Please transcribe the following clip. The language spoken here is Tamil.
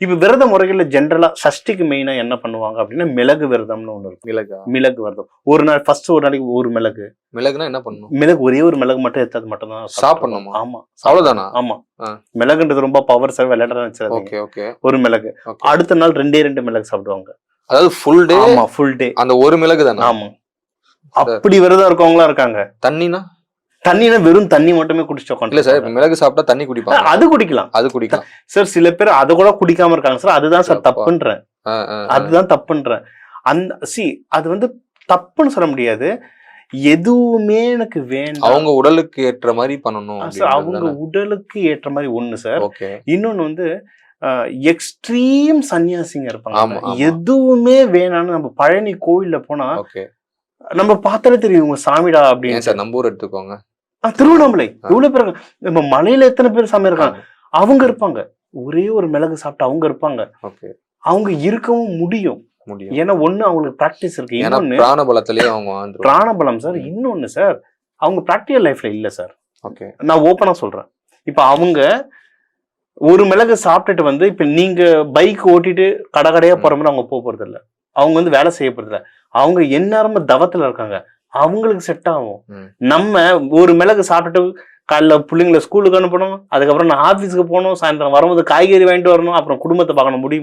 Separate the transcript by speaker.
Speaker 1: இப்ப விரத முறைகள்ல ஜென்ரலா சஷ்டிக்கு மெயினா என்ன பண்ணுவாங்க அப்படின்னா மிளகு விரதம்னு ஒண்ணு இருக்கும்.
Speaker 2: மிளகா?
Speaker 1: மிளகு விரதம். ஒரு நாள் ஃபர்ஸ்ட் ஒரு நாளைக்கு ஒரு மிளகு.
Speaker 2: மிளகுனா என்ன பண்ணணும்?
Speaker 1: மிளகு ஒரே ஒரு மிளகு மட்டும் எடுத்தது மட்டும் தான்
Speaker 2: சாப்பிடணுமா?
Speaker 1: ஆமா.
Speaker 2: அவ்வளவுதானா?
Speaker 1: ஆமா. மிளகுன்றது ரொம்ப பவர் சார் வச்சிருக்கீங்க
Speaker 2: ஓகே ஓகே.
Speaker 1: ஒரு மிளகு. அடுத்த நாள் ரெண்டே ரெண்டு மிளகு சாப்பிடுவாங்க.
Speaker 2: அதாவது ஃபுல் டே
Speaker 1: ஆமா ஃபுல் டே
Speaker 2: அந்த ஒரு மிளகு தானே
Speaker 1: ஆமா அப்படி விரதம் இருக்கவங்களா இருக்காங்க.
Speaker 2: தண்ணினா?
Speaker 1: தண்ணினா வெறும் தண்ணி மட்டுமே குடிச்சு
Speaker 2: இல்ல சார் மிளகு சாப்பிட்டா தண்ணி குடிப்பாங்க.
Speaker 1: அது குடிக்கலாம்.
Speaker 2: அது குடிக்கலாம்.
Speaker 1: சார் சில பேர் அதை கூட குடிக்காம இருக்காங்க சார். அதுதான் சார். தப்புன்றேன். அதுதான் தப்புன்றேன். அந்த சி அது வந்து தப்புன்னு சொல்ல முடியாது. எதுவுமே எனக்கு வேண்டாம்.
Speaker 2: அவங்க உடலுக்கு ஏற்ற மாதிரி பண்ணணும்
Speaker 1: சார் அவங்க உடலுக்கு ஏற்ற மாதிரி ஒண்ணு சார். இன்னொன்னு வந்து எக்ஸ்ட்ரீம் சன்னியாசிங்க இருப்பாங்க. எதுவுமே வேணாம்னு நம்ம பழனி கோயில்ல போனா நம்ம பார்த்தாலே தெரியும் இவங்க சாமிடா அப்படின்னு
Speaker 2: சார் நம்பூர் எடுத்துக்கோங்க.
Speaker 1: ஆ, திருவண்ணாமலை.
Speaker 2: ஆ.
Speaker 1: இவ்வளவு பேர். நம்ம மலையில எத்தனை பேர் சாமி இருக்காங்க? அவங்க இருப்பாங்க. ஒரே ஒரு மிளகு சாப்பிட்டு அவங்க இருப்பாங்க.
Speaker 2: ஓகே.
Speaker 1: அவங்க இருக்கவும் முடியும்.
Speaker 2: முடியும்.
Speaker 1: ஏன்னா ஒண்ணு அவங்களுக்கு பிராக்டிஸ் இருக்கு. இன்னொன்னு
Speaker 2: பிராண பலத்திலேயே அவங்க
Speaker 1: பிராணபலம் சார். இன்னொன்னு சார் அவங்க ப்ராக்டிக்கல் லைஃப்ல இல்ல சார்.
Speaker 2: ஓகே.
Speaker 1: நான் ஓப்பனா சொல்றேன். இப்ப அவங்க ஒரு மிளகு சாப்பிட்டுட்டு வந்து இப்ப நீங்க பைக் ஓட்டிட்டு கடை கடையா போற மாதிரி அவங்க போக போறது இல்ல அவங்க வந்து வேலை செய்ய போறது இல்ல அவங்க எந்நேரமும் தவத்துல இருக்காங்க. அவங்களுக்கு செட் ஆகும். நம்ம ஒரு மிளகு சாப்பிட்டுட்டு காலைல பிள்ளைங்கள ஸ்கூலுக்கு அனுப்பணும் அதுக்கப்புறம் நான் ஆபீஸ்க்கு போகணும் சாயந்தரம் வரும்போது காய்கறி வாங்கிட்டு வரணும் அப்புறம் குடும்பத்தை பார்க்கணும் முடியுமா